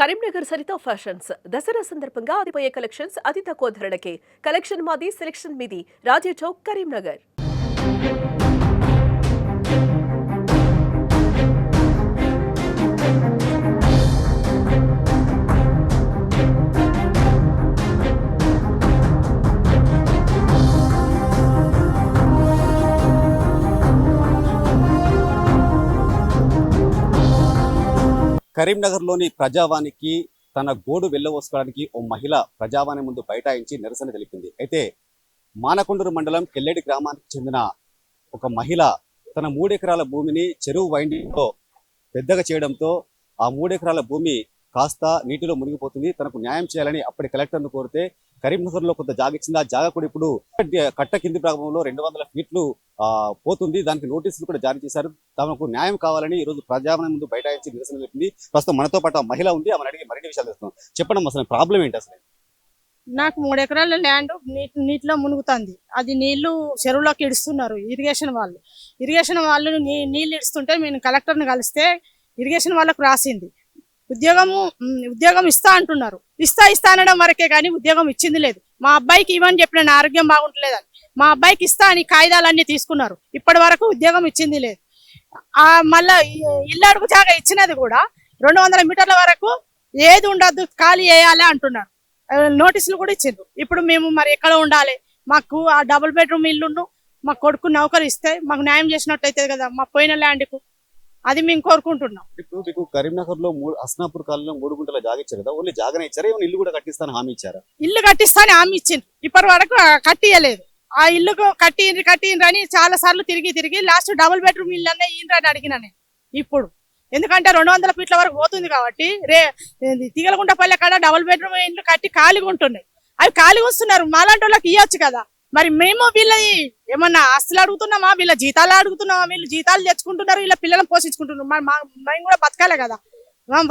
Karimnagar Saritha fashions. Dasara సందర్భంగా ఆదిపోయే collections అతి తక్కువ ధరలకే. కలెక్షన్ మాది సెలెక్షన్ మీది. రాజే చౌక్ కరీంనగర్. కరీంనగర్లోని ప్రజావానికి తన గోడు వెళ్ళవోసుకోవడానికి ఓ మహిళ ప్రజావాణి ముందు బైఠాయించి నిరసన తెలిపింది. అయితే మానకొండూరు మండలం కెల్లెడి గ్రామానికి చెందిన ఒక మహిళ తన మూడెకరాల భూమిని చెరువు వైండింగ్లో పెద్దగా చేయడంతో ఆ మూడెకరాల భూమి కాస్త నీటిలో మునిగిపోతుంది. తనకు న్యాయం చేయాలని అప్పటి కలెక్టర్ను కోరితే కరీంనగర్లో కొంత జాగ ఇచ్చింది? ఆ జాగ కూడా ఇప్పుడు కట్ట కింది ప్రాంతంలో రెండు వందల ఫీట్లు పోతుంది. దానికి నోటీసులు కూడా జారీ చేశారు. తమకు న్యాయం కావాలని ఈ రోజు ప్రజాపన ముందు బైఠాయించి నిరసన చెప్పింది ప్రస్తుతం మనతో పాటు ఆ మహిళ ఉంది. ఆమెను అడిగి మరిన్ని విషయాలు తెలుస్తున్నాం చెప్పండి అసలు ప్రాబ్లం ఏంటి అసలు? నాకు మూడు ఎకరాల ల్యాండ్ నీటిలో మునుగుతుంది. అది నీళ్ళు చెరువులోకి ఇడుస్తున్నారు ఇరిగేషన్ వాళ్ళు. ఇరిగేషన్ వాళ్ళు నీళ్ళు ఇడుస్తుంటే నేను కలెక్టర్ని కలిస్తే ఇరిగేషన్ వాళ్ళకు రాసింది. ఉద్యోగము ఉద్యోగం ఇస్తా అంటున్నారు. ఇస్తా ఇస్తా అనడం వరకే కానీ ఉద్యోగం ఇచ్చింది లేదు. మా అబ్బాయికి ఇవ్వని చెప్పిన ఆరోగ్యం బాగుంటలేదని. మా అబ్బాయికి ఇస్తా అని కాగితాలన్నీ తీసుకున్నారు. ఇప్పటి వరకు ఉద్యోగం ఇచ్చింది లేదు. ఆ మళ్ళా ఇల్లు అడుగు జాగా ఇచ్చినది కూడా రెండు వందల మీటర్ల వరకు ఏది ఉండద్దు ఖాళీ వేయాలి అంటున్నారు. నోటీసులు కూడా ఇచ్చిండ్రు. ఇప్పుడు మేము మరి ఎక్కడ ఉండాలి? మాకు ఆ డబుల్ బెడ్రూమ్ ఇల్లుండు మా కొడుకు నౌకరు ఇస్తే మాకు న్యాయం చేసినట్టు అవుతుంది కదా మా పోయిన ల్యాండ్కు. అది మేము కోరుకుంటున్నాం. ఇప్పుడు మీకు కరీంనగర్లో హస్నాపూర్ కాలంలో మూడు గుంటల జాగ ఇచ్చారు కదా ఓన్లీ జాగనే ఇచ్చారా? ఏమైనా ఇల్లు కూడా కట్టిస్తాను హామీ ఇచ్చారా? ఇల్లు కట్టిస్తాని హామీ ఇచ్చిండ్రు ఇప్పటి వరకు కట్టియలేదు. ఆ ఇల్లుకు కట్టిండ్రి కట్టిండ్రి అని చాలా సార్లు తిరిగి తిరిగి లాస్ట్ డబుల్ బెడ్రూమ్ ఇల్లు అనే ఈయన అని అడిగిన నేను. ఇప్పుడు ఎందుకంటే రెండు వందల ఫీట్ల వరకు పోతుంది కాబట్టి రే తిగలగుంట పల్లె కాడ డబుల్ బెడ్రూమ్ ఇల్లు కట్టి ఖాళీగా ఉంటున్నాయి. అవి ఖాళీగా వస్తున్నారు మాలాంటి వాళ్ళకి ఇవ్వచ్చు కదా. మరి మేము వీళ్ళ ఏమన్నా ఆస్తులు అడుగుతున్నామా? వీళ్ళ జీతాలు అడుగుతున్నామా? వీళ్ళు జీతాలు తెచ్చుకుంటున్నారు వీళ్ళ పిల్లలను పోషించుకుంటున్నారు. మరి మా మేము కూడా బతకాలి కదా.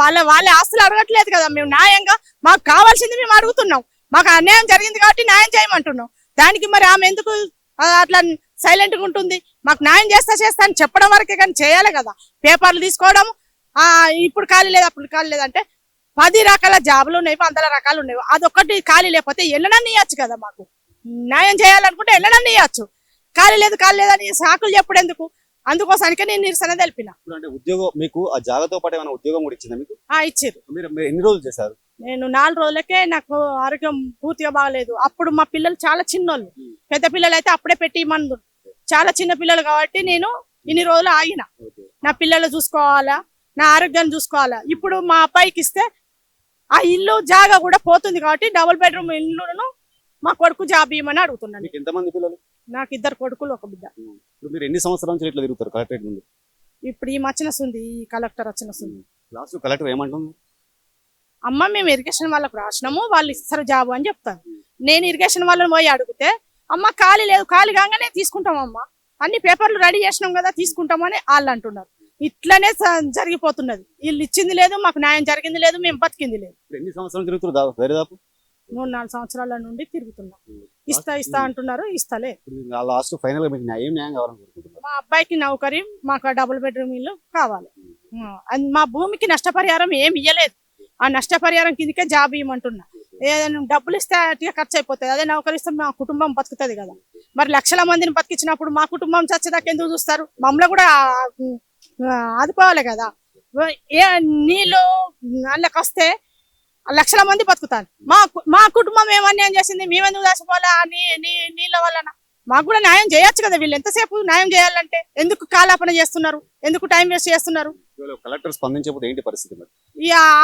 వాళ్ళ వాళ్ళ ఆస్తులు అడగట్లేదు కదా. మేము న్యాయంగా మాకు కావాల్సింది మేము అడుగుతున్నాం. మాకు అన్యాయం జరిగింది కాబట్టి న్యాయం చేయమంటున్నాం. దానికి మరి ఆమె ఎందుకు అట్లా సైలెంట్గా ఉంటుంది? మాకు న్యాయం చేస్తా చేస్తా అని చెప్పడం వరకే కానీ చేయాలి కదా. పేపర్లు తీసుకోవడం ఇప్పుడు ఖాళీ లేదు అప్పుడు ఖాళీ లేదంటే పది రకాల జాబులు ఉన్నాయి వందల రకాలు ఉన్నాయి. అదొక్కటి ఖాళీ లేకపోతే ఎల్లనన్నీ ఇవ్వచ్చు కదా మాకు. న్యాయం చేయాలనుకుంటే ఎల్లనన్నీ ఇవ్వచ్చు ఖాళీ లేదు ఖాళీ లేదని సాకులు చెప్పుడు ఎందుకు? అందుకోసానికే నేను నిరసన తెలిపిన. అంటే ఉద్యోగం మీకు ఆ జాగతో పాటు ఏమైనా ఉద్యోగం కూడా ఇచ్చిందా మీకు? మీరు మీరు ఎన్ని రోజులు చేశారు? నేను నాలుగు రోజులకే నాకు ఆరోగ్యం పూర్తిగా బాగలేదు. అప్పుడు మా పిల్లలు చాలా చిన్నోళ్ళు. పెద్ద పిల్లలు అయితే అప్పుడే పెట్టి మందు చాలా చిన్న పిల్లలు కాబట్టి నేను ఇన్ని రోజులు ఆగిన. నా పిల్లలు చూసుకోవాలా? నా ఆరోగ్యాన్ని చూసుకోవాలా? ఇప్పుడు మా అబ్బాయికి ఇస్తే ఆ ఇల్లు జాగా కూడా పోతుంది కాబట్టి డబుల్ బెడ్రూమ్ ఇల్లును మా కొడుకు జాబ్ ఇవ్వమని అడుగుతున్నాను. ఎంతమంది పిల్లలు? నాకు ఇద్దరు కొడుకులు ఒక బిడ్డ. ఇప్పుడు మీరు ఎన్ని సంవత్సరాల నుంచి ఇట్లా తిరుగుతారు కలెక్టరేట్ ముందు? ఇప్పుడు ఈ మచ్చినస్తుంది ఈ కలెక్టర్ వచ్చినస్తుంది లాస్ట్ కలెక్టర్ ఏమంటుంది? అమ్మ మేము ఇరిగేషన్ వాళ్ళకు రాసినాము వాళ్ళు ఇస్తారు జాబు అని చెప్తాను నేను ఇరిగేషన్ వాళ్ళని పోయి అడిగితే అమ్మ ఖాళీ లేదు ఖాళీ కాగానే తీసుకుంటాం అమ్మ. అన్ని పేపర్లు రెడీ చేసినాం కదా తీసుకుంటామని వాళ్ళు అంటున్నారు. ఇట్లనే జరిగిపోతున్నది. వీళ్ళు ఇచ్చింది లేదు మాకు న్యాయం జరిగింది లేదు మేము బతికింది లేదు. ఎన్ని సంవత్సరాలు తిరుగుతారు దా- దరిదాపు మూడు నాలుగు సంవత్సరాల నుండి తిరుగుతున్నాం. ఇస్తా ఇస్తా అంటున్నారు ఇస్తలే. ఇప్పుడు లాస్ట్ ఫైనల్గా మీకు న్యాయం ఏం న్యాయం కావాలని కోరుకుంటున్నారు. మా అబ్బాయికి నౌకరీ మాకు డబుల్ బెడ్రూమ్ ఇల్లు కావాలి. అది మా భూమికి నష్టపరిహారం ఏమి ఇయ్యలేదు. ఆ నష్టపరిహారం కిందకే జాబ్ ఇవ్వమంటున్నా. ఏదైనా డబ్బులు ఇస్తే అటుగా ఖర్చు అయిపోతుంది. అదే నౌకరీ ఇస్తే మా కుటుంబం బతుకుతుంది కదా. మరి లక్షల మందిని బతికించినప్పుడు మా కుటుంబం చచ్చేదాకా ఎందుకు చూస్తారు? మమ్మల్ని కూడా ఆదుకోవాలి కదా. ఏ నీళ్ళు అందులోకి వస్తే లక్షల మంది బతుకుతారు. మా మా కుటుంబం ఏమన్యాయం చేసింది? మేమెందుకు దాచిపోవాలా నీ నీ నీళ్ళ వలన మాకు కూడా న్యాయం చేయొచ్చు కదా వీళ్ళు. ఎంతసేపు న్యాయం చేయాలంటే? ఎందుకు కాలాపన చేస్తున్నారు? ఎందుకు టైం వేస్ట్ చేస్తున్నారు? కలెక్టర్ స్పందించకపోతే ఏంటి పరిస్థితి మరి?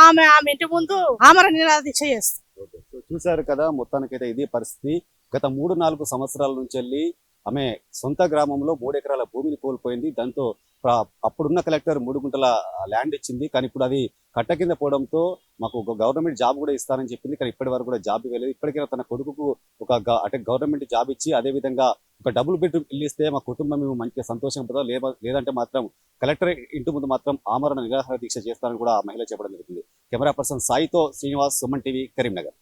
ఆమె ఆమె ఇంటి ముందు ఆమర నిరాదీక్ష చేస్తారు సో చూశారు కదా మొత్తానికైతే ఇది పరిస్థితి. గత మూడు నాలుగు సంవత్సరాల నుంచి వెళ్ళి ఆమె సొంత గ్రామంలో మూడు ఎకరాల భూమిని కోల్పోయింది. దాంతో అప్పుడున్న కలెక్టర్ మూడు గుంటల ల్యాండ్ ఇచ్చింది. కానీ ఇప్పుడు అది కట్ట కింద పోవడంతో మాకు ఒక గవర్నమెంట్ జాబ్ కూడా ఇస్తానని చెప్పింది. కానీ ఇప్పటి వరకు కూడా జాబ్ ఇవ్వలేదు. ఇప్పటికైనా తన కొడుకుకు ఒక అంటే గవర్నమెంట్ జాబ్ ఇచ్చి అదే విధంగా ఒక డబుల్ బెడ్రూమ్ ఇల్లు ఇస్తే మా కుటుంబం మేము మంచిగా సంతోషం పడదాం లేవ- లేదంటే మాత్రం కలెక్టర్ ఇంటి ముందు మాత్రం ఆమరణ నిరాహార దీక్ష చేస్తానని కూడా ఆ మహిళ చెప్పడం జరిగింది. కెమెరా పర్సన్ సాయితో శ్రీనివాస్ సుమన్ టీవీ కరీంనగర్.